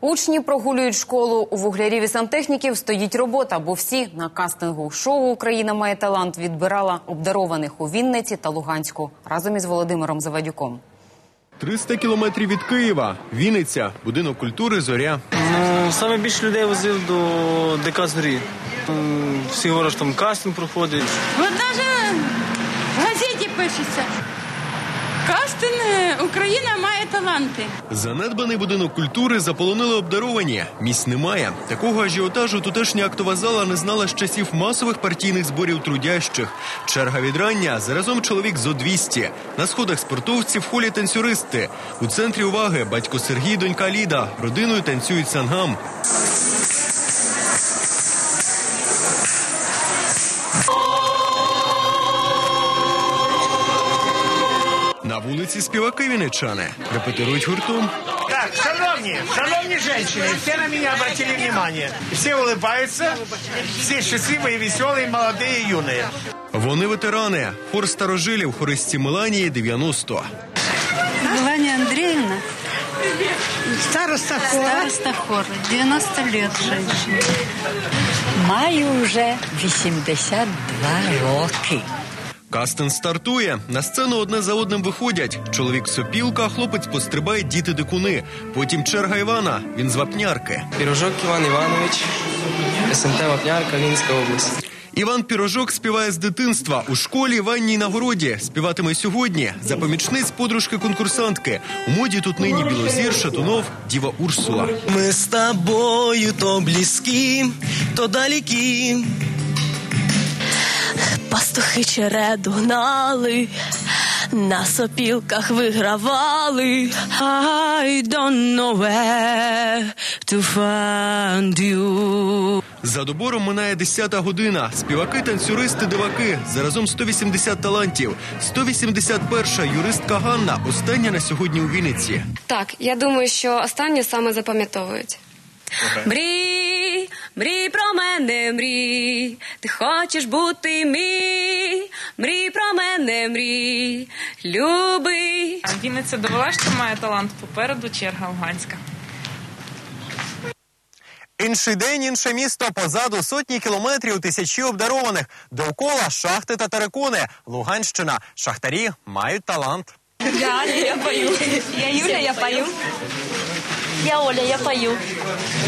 Учні прогулюють школу. У вуглярів і сантехніків стоїть робота, бо всі на кастингу шоу Україна має талант відбирала обдарованих у Вінниці та Луганську разом із Володимиром Завадюком. 300 кілометрів від Києва. Вінниця, будинок культури Зоря. Ну, саме більше людей возив до ДК «Зорі». Всі говорять, що там кастинг проходить. Вот даже в газеті пишеться. Кастинг Україна має таланти. Занедбаний будинок культури заполонили обдаровані. Місць немає. Такого ажіотажу тутешня актова зала не знала з часів масових партійних зборів трудящих. Черга від рання заразом чоловік зо 200. На сходах спортовці в холі танцюристи. У центрі уваги батько Сергій, донька Ліда. Родиною танцюють сангам. На вулиці співаки вінничани репетирують гуртом. Так, шановні, шановні женщины, все на меня обратили внимание. Все улыбаются, все счастливые, веселые, молодые и юные. Вони ветерани. Хор старожилів хористі Меланії 90. Мелания Андреевна, Староста хора. староста хора, 90 лет женщина. Маю вже 82 роки. Кастинг стартує. На сцену одне за одним виходять. Чоловік сопілка, хлопець пострибає діти дикуни. Потім черга Івана. Він з Вапнярки. Пірожок Іван Іванович, СМТ Вапнярка, Вінська область. Іван Пірожок співає з дитинства у школі ванній нагороді. Співатиме сьогодні за помічниць подружки конкурсантки. У моді тут нині Білозір, Шатунов, Діва Урсула. Ми з тобою то близькі, то далекі. Пастухи череду гнали, на сопілках вигравали. I don't know where to find you. За добором минає 10-та година. Співаки, танцюристи, диваки. Заразом 180 талантів. 181-ша юристка Ганна. Остання на сьогодні у Вінниці. Так, я думаю, що останні саме запам'ятовують. Мрій про мене, мрій, ти хочеш бути мій, мрій про мене, мрій, любий. Вінниця довела, що має талант попереду черга Луганська. Інший день, інше місто. Позаду сотні кілометрів, тисячі обдарованих. Довкола шахти та терикони. Луганщина. Шахтарі мають талант. Я, я пою. Я Юля, я пою. Я Оля, я пою.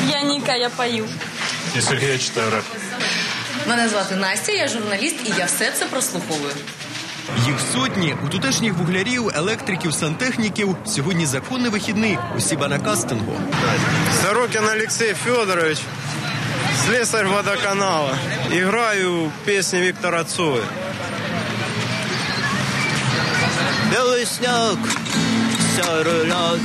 Я Ніка, я пою. Мене звати Настя, я журналіст, і я все це прослуховую. Їх сотні у тутешніх вуглярів, електриків, сантехніків. Сьогодні законний вихідний. Усі ба на кастингу. Сорокин Олексій Федорович, слесарь водоканала. Играю песни Виктора Цоя. Белый снег, лед.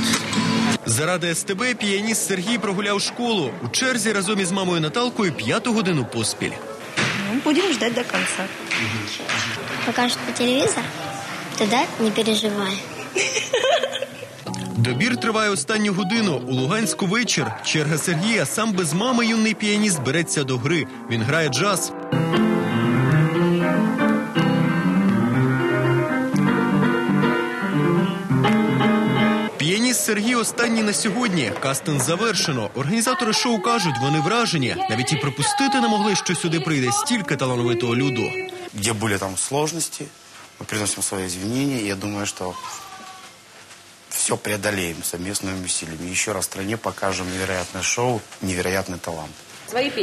Заради СТБ піаніст Сергій прогуляв школу. У черзі разом із мамою Наталкою п'яту годину поспіль. Будемо ждать до конца. покажут по телевизору, тогда не переживай. Добір триває останню годину. У Луганську вечір. Черга Сергія сам без мами юний піаніст береться до гри. Він грає джаз. Піаніст Сергій останній на сьогодні. Кастинг завершено. Організатори шоу кажуть, вони вражені. Навіть і припустити не могли, що сюди прийде стільки талановитого люду. где были там сложности. Мы приносим свои извинения. и Я думаю, что все преодолеем совместными усилиями. Еще раз стране покажем невероятное шоу, невероятный талант.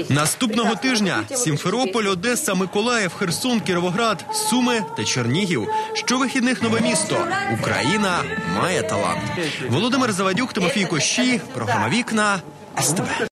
Наступного тижня Сімферополь, Одеса, Миколаїв, Херсон, Кіровоград, Суми та Чернігів. Щовихідних нове місто. Україна має талант. Володимир Завадюк, Тимофій Кощі, Програма Вікна СТБ.